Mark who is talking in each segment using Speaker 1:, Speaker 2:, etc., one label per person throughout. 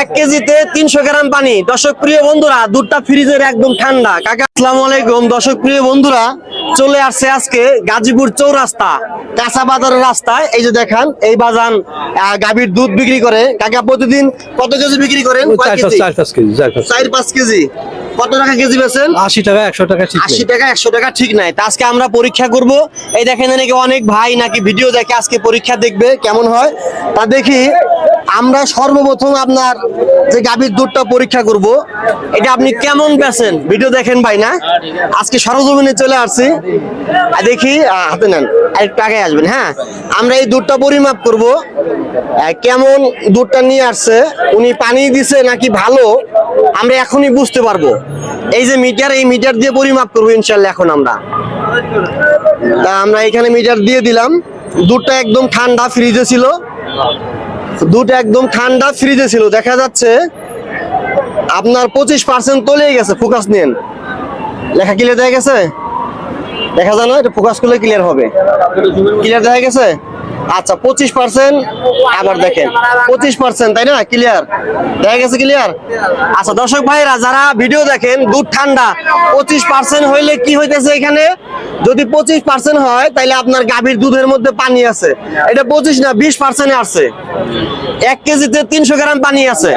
Speaker 1: এক কেজিতে তিনশো গ্রাম পানি। দর্শক প্রিয় বন্ধুরা দুধটা ফ্রিজের একদম ঠান্ডা। কাকা আসসালামু আলাইকুম। দর্শক প্রিয় বন্ধুরা চলে আসছে আজকে গাজীপুর চৌরাস্তা কাঁচা বাজারের রাস্তায়। এই যে দেখান এই বাজান গাভীর দুধ বিক্রি করে। কাকা প্রতিদিন কত কেজি বিক্রি করেন?
Speaker 2: চার পাঁচ
Speaker 1: কেজি? কত টাকা কেজি বেছেন
Speaker 2: আশি টাকা একশো টাকা
Speaker 1: আশি টাকা একশো টাকা ঠিক নাই। তা আজকে আমরা পরীক্ষা করব। এই দেখেন নাকি অনেক ভাই নাকি ভিডিও দেখে আজকে পরীক্ষা দেখবে কেমন হয়? তা দেখি আমরা সর্বপ্রথম আপনার যে গাভীর দুধটা পরীক্ষা করব এটা আপনি কেমন বেছেন ভিডিও দেখেন ভাই না? আজকে সরজমিনে চলে আসছি। দেখি হাতে নেন। আরেকটু আগে আসবেন হ্যাঁ? আমরা এই দুধটা পরিমাপ করব। কেমন দুধটা নিয়ে আসছে, উনি পানি দিছে নাকি ভালো, আমরা এখনই বুঝতে পারব। এই যে মিটার, এই মিটার দিয়ে পরিমাপ করব ইনশাল্লাহ এখন আমরা। তা আমরা এখানে মিটার দিয়ে দিলাম। দুধটা একদম ঠান্ডা ফ্রিজে ছিল। দুধটা একদম ঠান্ডা ফ্রিজে ছিল। দেখা যাচ্ছে, আপনার পঁচিশ পার্সেন্ট তলেই গেছে। ফোকাস নেন। লেখা ক্লিয়ার দেখা গেছে? দেখা যায় না এটা ফোকাস করলে ক্লিয়ার হবে। ক্লিয়ার দেখা গেছে? আচ্ছা পঁচিশ পার্সেন্ট আবার দেখেন, পঁচিশ পার্সেন্ট তাই না? ক্লিয়ার দেখা গেছে ক্লিয়ার আচ্ছা দর্শক ভাইরা যারা ভিডিও দেখেন, দুধ ঠান্ডা, পঁচিশ পার্সেন্ট হইলে কি হইতেছে এখানে? যদি পঁচিশ পার্সেন্ট হয় তাহলে আপনার গাভীর দুধের মধ্যে পানি আছে। এটা পঁচিশ না, বিশ পার্সেন্ট আছে এক কেজিতে তিনশো গ্রাম পানি আছে।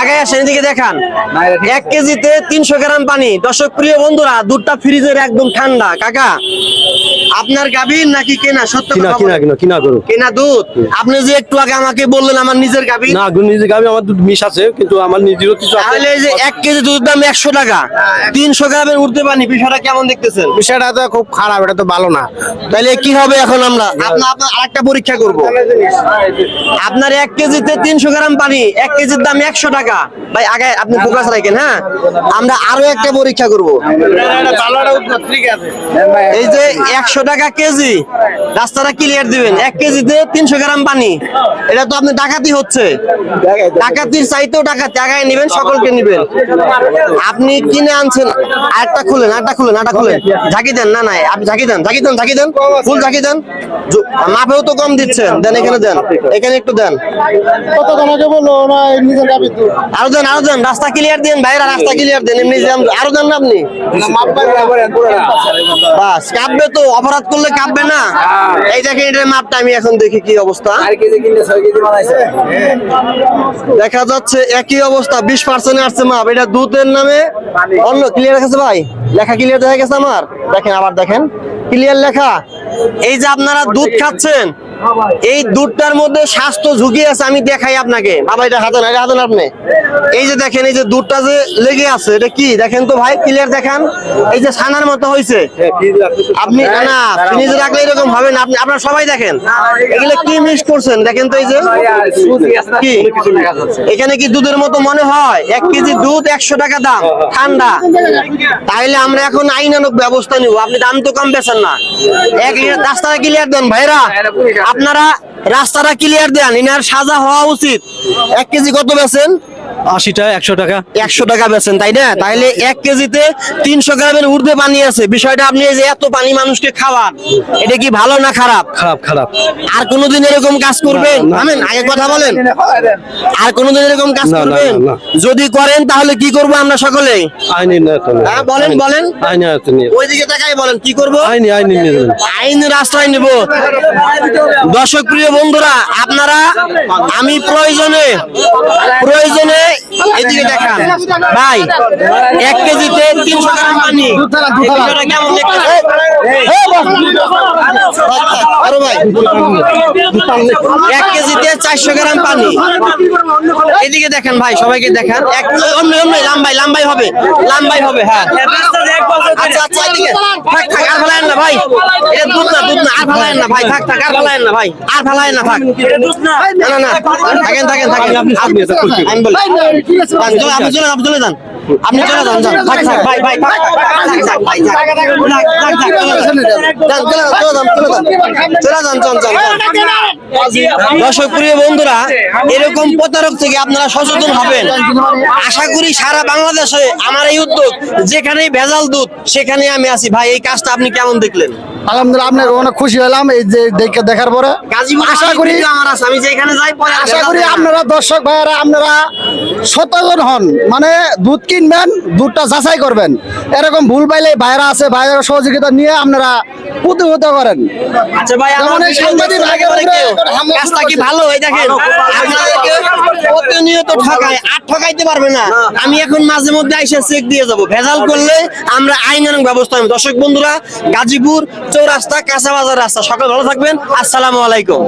Speaker 1: আগে আসেন, এদিকে দেখান। এক কেজিতে তিনশো গ্রাম পানি। দর্শক, প্রিয় বন্ধুরা, দুধটা ফ্রিজের একদম ঠান্ডা। কাকা আপনার গাভীর নাকি কেনা? সত্য
Speaker 2: কিনা
Speaker 1: কথা
Speaker 2: কিনা কিনা কিনা করো
Speaker 1: কেনা দুধ? আপনি যে একটু আগে আমাকে বললেন আমার নিজের গাভী।
Speaker 2: না গো, নিজে গাবি আমার দুধ মিশ আছে কিন্তু আমার নিজেরও কিছু আছে।
Speaker 1: তাহলে এই যে এক কেজি দুধের দাম একশো টাকা তিনশো গ্রামের উঠতে পানি বিষয়টা কেমন দেখতেছেন?
Speaker 3: বিষয়টা তো খুব খারাপ এটা তো ভালো না।
Speaker 1: তাহলে কি হবে এখন আমরা? আপনার আপনার আরেকটা পরীক্ষা করব। আপনার এক কেজিতে তিনশো গ্রাম পানি এক কেজির দাম একশো টাকা। ভাই আগে আপনি ফোকাস রাখেন হ্যাঁ? আমরা আরও একটা পরীক্ষা করব। এই যে একশো টাকা কেজি। রাস্তাটা ক্লিয়ার দিবেন। এক কেজিতে তিনশো গ্রাম পানি। এটা তো আপনি ডাকাতি হচ্ছে। ডাকাতির চাইতেও ডাকাতি। আগায় নেবেন সকলকে নেবেন। আপনি কিনে আনছেন আরেকটা খুলেন আরেকটা খুলেন আরেকটা খুলেন। ঝাঁকি দেন না না আপনি ঝাঁকি দেন ঝাঁকি দেন ঝাঁকি দেন। ফুল ঝাঁকি দেন। মাপেও তো কম দিচ্ছেন। দেন এখানে দেন। এখানে একটু দেন। আরও দেন আরও দেন। রাস্তা ক্লিয়ার দেন ভাইরা রাস্তা ক্লিয়ার দেন। এমনি আরও দেন না আপনি। বাস কাঁপবে তো অপরাধ করলে কাঁপবে না? এই দেখেন এটার মাপটা আমি এখন দেখি কি অবস্থা। দেখা যাচ্ছে একই অবস্থা বিশ পার্সেন্ট আসছে মাপ। এটা দুধের নামে? অন্য ক্লিয়ার আছে ভাই? লেখা ক্লিয়ার দেখা গেছে আমার? দেখেন আবার দেখেন। ক্লিয়ার লেখা? এই যে আপনারা দুধ খাচ্ছেন এই দুধটার মধ্যে স্বাস্থ্য ঝুঁকি আছে আমি দেখাই আপনাকে। বাবা এটা হাতেন এটা হাতেন আপনি। এই যে দেখেন এই যে দুধটা যে লেগে আছে এটা কি? দেখেন তো ভাই ক্লিয়ার দেখান। এই যে ছানার মতো হয়েছে আপনি না না ফ্রিজে রাখলে এরকম হবে না। আপনি আপনারা সবাই দেখেন। এগুলো কি মিক্স করছেন? দেখেন তো এই যে। কি? এখানে কি দুধের মতো মনে হয়? এক কেজি দুধ একশো টাকা দাম ঠান্ডা। তাইলে আমরা এখন আইনানুক ব্যবস্থা নিব। আপনি দাম তো কম বেছেন না। এক লিটার রাস্তাটা ক্লিয়ার দেন ভাইরা। আপনারা রাস্তাটা ক্লিয়ার দেন ইনার সাজা হওয়া উচিত। এক কেজি কত বেছেন
Speaker 2: আশি টাকা একশো টাকা।
Speaker 1: একশো টাকা বেছেন তাই না? তাইলে এক কেজিতে তিনশো গ্রামের ঊর্ধ্বে পানি আছে। বিষয়টা আপনি যে এত পানি মানুষকে খাওয়ান এটা কি ভালো না খারাপ?
Speaker 2: খারাপ খারাপ।
Speaker 1: আর কোনোদিন এরকম কাজ করবেন। আমেন আগে কথা বলেন। আর কোনোদিন এরকম কাজ করবেন। যদি করেন তাহলে কি করব আমরা সকলে
Speaker 2: আইনি
Speaker 1: হ্যাঁ, বলেন, বলেন।
Speaker 2: আইনি
Speaker 1: ওইদিকে তাকাই বলেন কি করব?
Speaker 2: আইনি আইনি নিয়ন্ত্রণ
Speaker 1: আইন রাস্তায় নিব। দর্শক প্রিয় বন্ধুরা আপনারা আমি প্রয়োজনে প্রয়োজনে এদিকে দেখান। ভাই এক কেজিতে তিনশো টাকা পানি। কেমন? আরও ভাই। এক কেজিতে চারশো গ্রাম পানি। এদিকে দেখেন ভাই সবাইকে দেখান। এক অন্য অন্য লাম্বাই লাম্বাই হবে। লাম্বাই হবে হ্যাঁ। আচ্ছা আচ্ছা এদিকে। থাক থাক আর ফেলায়েন না ভাই। এটা দুধ না দুধ না আর ফেলায়েন না ভাই। থাক থাক আর ফেলায়েন না ভাই। আর ফেলায়েন না থাক। না না না। থাকেন থাকেন থাকেন। আমি বলি। আপনি চলে আপনি চলে যান। আপনি চলে যান যান থাক থাক ভাই ভাই থাক থাক থাক ভাই থাক থাক থাক থাক চলে যান যান, চলে যান চলে যান চলে যান চলে যান চল চল দর্শক প্রিয় বন্ধুরা এরকম প্রতারক থেকে আপনারা সচেতন হবেন আশা করি সারা বাংলাদেশে আমার এই উদ্যোগ যেখানেই ভেজাল দুধ সেখানে আমি আছি ভাই এই কাজটা আপনি কেমন দেখলেন
Speaker 3: আলহামদুলিল্লাহ আপনার অনেক খুশি হলাম এই যে দেখে দেখার পরে আশা করি আশা করি আপনারা দর্শক ভাইয়েরা আপনারা সচেতন হন। মানে দুধ কিনবেন দুধটা যাচাই করবেন। এরকম ভুল পাইলে ভাইরা আছে ভাইয়েরা সহযোগিতা নিয়ে আপনারা প্রতিহত করেন।
Speaker 1: আচ্ছা ভাই
Speaker 3: সাংবাদিক
Speaker 1: কাজটা কি ভালো? দেখেন প্রতিনিয়ত ঠকায় আর ঠকাইতে পারবে না। আমি এখন মাঝে মধ্যে আইসা চেক দিয়ে যাব। ভেজাল করলে আমরা ব্যবস্থা নেব। দর্শক বন্ধুরা গাজীপুর চৌরাস্তা কাঁচা বাজার রাস্তা। সকাল ভালো থাকবেন। আসসালামু আলাইকুম।